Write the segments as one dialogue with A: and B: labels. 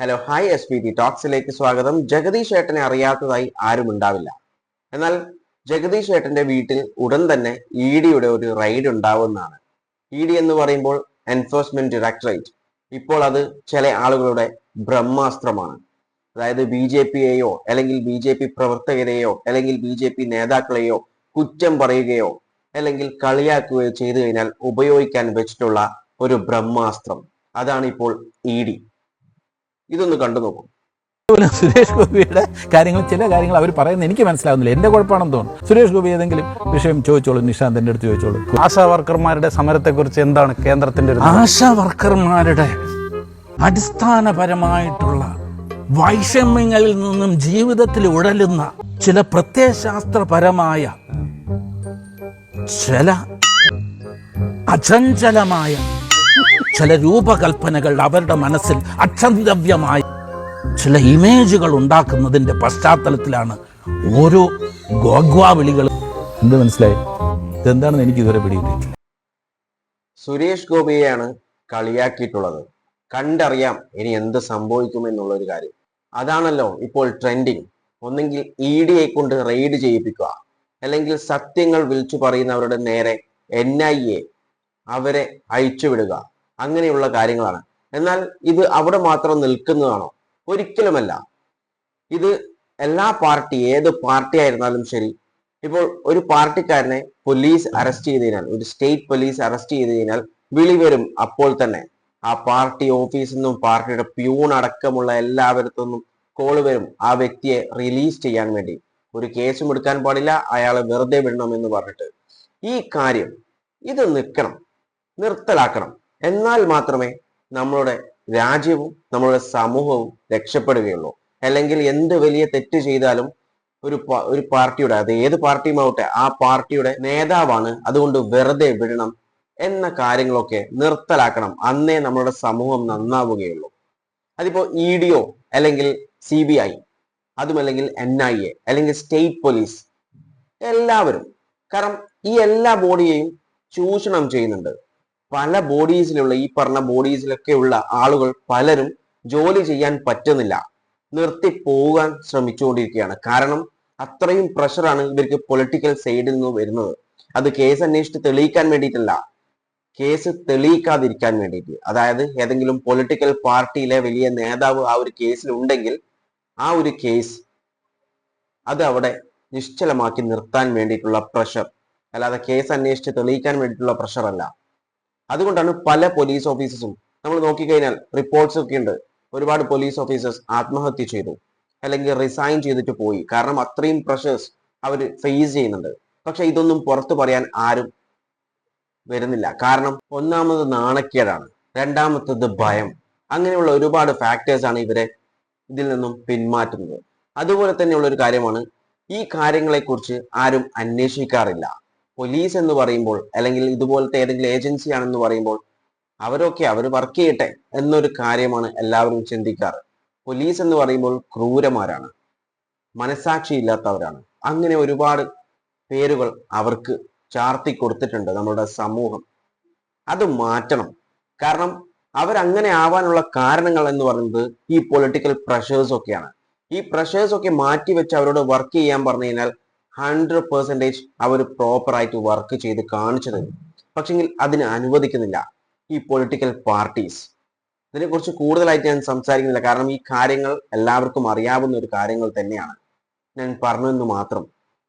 A: Hello hi S P T ടോക്സിലേക്ക് സ്വാഗതം. ജഗദീഷ് ഏട്ടനെ അറിയാത്തതായി ആരും ഉണ്ടാവില്ല. എന്നാൽ ജഗദീഷ് ഏട്ടന്റെ വീട്ടിൽ ഉടൻ തന്നെ ഇ ഡിയുടെ ഒരു റൈഡ് ഉണ്ടാവുന്നതാണ്. ഇ ഡി എന്ന് പറയുമ്പോൾ എൻഫോഴ്സ്മെന്റ് ഡയറക്ടറേറ്റ് ഇപ്പോൾ അത് ചില ആളുകളുടെ ബ്രഹ്മാസ്ത്രമാണ്. അതായത് ബി ജെ പിയെയോ അല്ലെങ്കിൽ ബി ജെ പി പ്രവർത്തകരെയോ അല്ലെങ്കിൽ ബി ജെ പി നേതാക്കളെയോ കുറ്റം പറയുകയോ അല്ലെങ്കിൽ കളിയാക്കുകയോ ചെയ്തു കഴിഞ്ഞാൽ ഉപയോഗിക്കാൻ വെച്ചിട്ടുള്ള ഒരു ബ്രഹ്മാസ്ത്രം. അതാണ് ഇപ്പോൾ ഇ ഡി. ഇതൊന്ന് കണ്ടു നോക്കും.
B: സുരേഷ് ഗോപിയുടെ കാര്യങ്ങൾ ചില കാര്യങ്ങൾ അവർ പറയുന്നത് എനിക്ക് മനസ്സിലാവുന്നില്ല. എന്റെ കുഴപ്പമാണെന്ന് തോന്നുന്നു. സുരേഷ് ഗോപി ഏതെങ്കിലും വിഷയം ചോദിച്ചോളൂ നിഷാന്ത് എന്റെ അടുത്ത് ചോദിച്ചോളൂ.
C: ആശാ വർക്കർമാരുടെ സമരത്തെക്കുറിച്ച് എന്താണ് കേന്ദ്രത്തിന്റെ
B: ആശാ വർക്കർമാരുടെ അടിസ്ഥാനപരമായിട്ടുള്ള വൈഷമ്യങ്ങളിൽ നിന്നും ജീവിതത്തിൽ ഉഴലുന്ന ചില പ്രത്യയശാസ്ത്രപരമായ ചില അചഞ്ചലമായ ചില രൂപകൽപ്പനകൾ അവരുടെ മനസ്സിൽ അക്ഷന്തവ്യമായി ചില ഇമേജുകൾ ഉണ്ടാക്കുന്നതിന്റെ പശ്ചാത്തലത്തിലാണ് ഓരോ ഗോഗ്വാ വിളികളും എന്ത് മനസ്സിലായി? ഇതെന്താണെന്ന് എനിക്ക് ഇതുവരെ പിടികിട്ടിയിട്ടില്ല.
A: സുരേഷ് ഗോപിയെയാണ് കളിയാക്കിയിട്ടുള്ളത്. കണ്ടറിയാം ഇനി എന്ത് സംഭവിക്കുമെന്നുള്ള ഒരു കാര്യം. അതാണല്ലോ ഇപ്പോൾ ട്രെൻഡിങ്. ഒന്നെങ്കിൽ ഇ ഡിയെ കൊണ്ട് റെയ്ഡ് ചെയ്യിപ്പിക്കുക. അല്ലെങ്കിൽ സത്യങ്ങൾ വിളിച്ചു പറയുന്നവരുടെ നേരെ എൻ ഐ എ അവരെ അയച്ചുവിടുക അങ്ങനെയുള്ള കാര്യങ്ങളാണ്. എന്നാൽ ഇത് അവിടെ മാത്രം നിൽക്കുന്നതാണോ? ഒരിക്കലുമല്ല. ഇത് എല്ലാ പാർട്ടി ഏത് പാർട്ടി ആയിരുന്നാലും ശരി ഇപ്പോൾ ഒരു പാർട്ടിക്കാരനെ പോലീസ് അറസ്റ്റ് ചെയ്ത് കഴിഞ്ഞാൽ ഒരു സ്റ്റേറ്റ് പോലീസ് അറസ്റ്റ് ചെയ്ത് കഴിഞ്ഞാൽ വിളി വരും അപ്പോൾ തന്നെ. ആ പാർട്ടി ഓഫീസിൽ നിന്നും പാർട്ടിയുടെ പ്യൂൺ അടക്കമുള്ള എല്ലാവരത്തു നിന്നും കോൾ വരും ആ വ്യക്തിയെ റിലീസ് ചെയ്യാൻ വേണ്ടി. ഒരു കേസും എടുക്കാൻ പാടില്ല അയാളെ വെറുതെ വിടണം എന്ന് പറഞ്ഞിട്ട്. ഈ കാര്യം ഇത് നിൽക്കണം നിർത്തലാക്കണം. എന്നാൽ മാത്രമേ നമ്മളുടെ രാജ്യവും നമ്മളുടെ സമൂഹവും രക്ഷപ്പെടുകയുള്ളൂ. അല്ലെങ്കിൽ എന്ത് വലിയ തെറ്റ് ചെയ്താലും ഒരു ഒരു പാർട്ടിയുടെ അത് ഏത് പാർട്ടിയുമാവട്ടെ ആ പാർട്ടിയുടെ നേതാവാണ് അതുകൊണ്ട് വെറുതെ വിടണം എന്ന കാര്യങ്ങളൊക്കെ നിർത്തലാക്കണം. അന്നേ നമ്മളുടെ സമൂഹം നന്നാവുകയുള്ളൂ. അതിപ്പോ ഇ ഡിഒ അല്ലെങ്കിൽ സി ബി ഐ അതുമല്ലെങ്കിൽ എൻ ഐ എ അല്ലെങ്കിൽ സ്റ്റേറ്റ് പോലീസ് എല്ലാവരും. കാരണം ഈ എല്ലാ ബോഡിയെയും ചൂഷണം ചെയ്യുന്നുണ്ട്. പല ബോഡീസിലുള്ള ഈ പറഞ്ഞ ബോഡീസിലൊക്കെ ഉള്ള ആളുകൾ പലരും ജോലി ചെയ്യാൻ പറ്റുന്നില്ല. നിർത്തി പോകാൻ ശ്രമിച്ചുകൊണ്ടിരിക്കുകയാണ്. കാരണം അത്രയും പ്രഷറാണ് ഇവർക്ക് പൊളിറ്റിക്കൽ സൈഡിൽ നിന്ന് വരുന്നത്. അത് കേസ് അന്വേഷിച്ച് തെളിയിക്കാൻ വേണ്ടിയിട്ടല്ല. കേസ് തെളിയിക്കാതിരിക്കാൻ വേണ്ടിയിട്ട്. അതായത് ഏതെങ്കിലും പൊളിറ്റിക്കൽ പാർട്ടിയിലെ വലിയ നേതാവ് ആ ഒരു കേസിൽ ഉണ്ടെങ്കിൽ ആ ഒരു കേസ് അത് അവിടെ നിശ്ചലമാക്കി നിർത്താൻ വേണ്ടിയിട്ടുള്ള പ്രഷർ. അല്ലാതെ കേസ് അന്വേഷിച്ച് തെളിയിക്കാൻ വേണ്ടിയിട്ടുള്ള പ്രഷർ അല്ല അതുകൊണ്ടാണ് പല പോലീസ് ഓഫീസേഴ്സും നമ്മൾ നോക്കിക്കഴിഞ്ഞാൽ റിപ്പോർട്ട്സ് ഒക്കെ ഉണ്ട്. ഒരുപാട് പോലീസ് ഓഫീസേഴ്സ് ആത്മഹത്യ ചെയ്തു അല്ലെങ്കിൽ റിസൈൻ ചെയ്തിട്ട് പോയി. കാരണം അത്രയും പ്രഷേഴ്സ് അവർ ഫേസ് ചെയ്യുന്നുണ്ട്. പക്ഷെ ഇതൊന്നും പുറത്തു പറയാൻ ആരും വരുന്നില്ല. കാരണം ഒന്നാമത് നാണക്കേടാണ്. രണ്ടാമത്തത് ഭയം. അങ്ങനെയുള്ള ഒരുപാട് ഫാക്ടേഴ്സ് ആണ് ഇവരെ ഇതിൽ നിന്നും പിന്മാറ്റുന്നത്. അതുപോലെ തന്നെയുള്ള ഒരു കാര്യമാണ് ഈ കാര്യങ്ങളെക്കുറിച്ച് ആരും അന്വേഷിക്കാറില്ല. പോലീസ് എന്ന് പറയുമ്പോൾ അല്ലെങ്കിൽ ഇതുപോലത്തെ ഏതെങ്കിലും ഏജൻസി ആണെന്ന് പറയുമ്പോൾ അവരൊക്കെ അവർ വർക്ക് ചെയ്യട്ടെ എന്നൊരു കാര്യമാണ് എല്ലാവരും ചിന്തിക്കാറ്. പോലീസ് എന്ന് പറയുമ്പോൾ ക്രൂരമാരാണ് മനസാക്ഷി ഇല്ലാത്തവരാണ്. അങ്ങനെ ഒരുപാട് പേരുകൾ അവർക്ക് ചാർത്തി കൊടുത്തിട്ടുണ്ട് നമ്മുടെ സമൂഹം. അത് മാറ്റണം. കാരണം അവരങ്ങനെ ആവാനുള്ള കാരണങ്ങൾ എന്ന് പറയുന്നത് ഈ പൊളിറ്റിക്കൽ പ്രഷേഴ്സ് ഒക്കെയാണ്. ഈ പ്രഷേഴ്സ് ഒക്കെ മാറ്റി വെച്ച് അവരോട് വർക്ക് ചെയ്യാൻ പറഞ്ഞു കഴിഞ്ഞാൽ ഹൺഡ്രഡ് പെർസെന്റേജ് അവർ പ്രോപ്പറായിട്ട് വർക്ക് ചെയ്ത് കാണിച്ചു തരും. പക്ഷെങ്കിൽ അതിന് അനുവദിക്കുന്നില്ല ഈ പൊളിറ്റിക്കൽ പാർട്ടീസ് ഇതിനെക്കുറിച്ച് കൂടുതലായിട്ട് ഞാൻ സംസാരിക്കുന്നില്ല. കാരണം ഈ കാര്യങ്ങൾ എല്ലാവർക്കും അറിയാവുന്ന ഒരു കാര്യങ്ങൾ തന്നെയാണ്. ഞാൻ പറഞ്ഞെന്ന് മാത്രം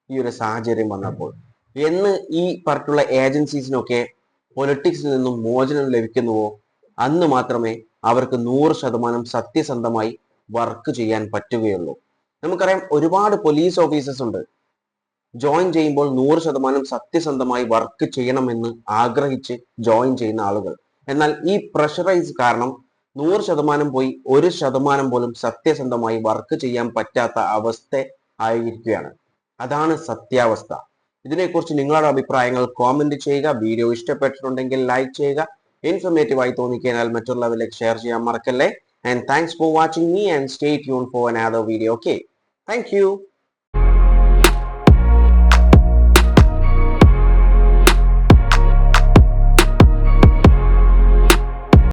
A: ഈ ഒരു സാഹചര്യം വന്നപ്പോൾ. എന്ന് ഈ പറഞ്ഞുള്ള ഏജൻസീസിനൊക്കെ പൊളിറ്റിക്സിൽ നിന്നും മോചനം ലഭിക്കുന്നുവോ? അന്ന് മാത്രമേ അവർക്ക് നൂറ് ശതമാനം സത്യസന്ധമായി വർക്ക് ചെയ്യാൻ പറ്റുകയുള്ളൂ. നമുക്കറിയാം ഒരുപാട് പോലീസ് ഓഫീസേഴ്സ് ഉണ്ട്. ജോയിൻ ചെയ്യുമ്പോൾ നൂറ് ശതമാനം സത്യസന്ധമായി വർക്ക് ചെയ്യണമെന്ന് ആഗ്രഹിച്ച് ജോയിൻ ചെയ്യുന്ന ആളുകൾ. എന്നാൽ ഈ പ്രഷറൈസ് കാരണം നൂറ് ശതമാനം പോയി ഒരു ശതമാനം പോലും സത്യസന്ധമായി വർക്ക് ചെയ്യാൻ പറ്റാത്ത അവസ്ഥ ആയിരിക്കുകയാണ്. അതാണ് സത്യാവസ്ഥ. ഇതിനെക്കുറിച്ച് നിങ്ങളുടെ അഭിപ്രായങ്ങൾ കോമന്റ് ചെയ്യുക. വീഡിയോ ഇഷ്ടപ്പെട്ടിട്ടുണ്ടെങ്കിൽ ലൈക്ക് ചെയ്യുക. ഇൻഫർമേറ്റീവ് ആയി തോന്നിക്കഴിഞ്ഞാൽ മറ്റുള്ളവരിലേക്ക് ഷെയർ ചെയ്യാൻ മറക്കല്ലേ? And thanks for watching me and stay tune for another video okay thank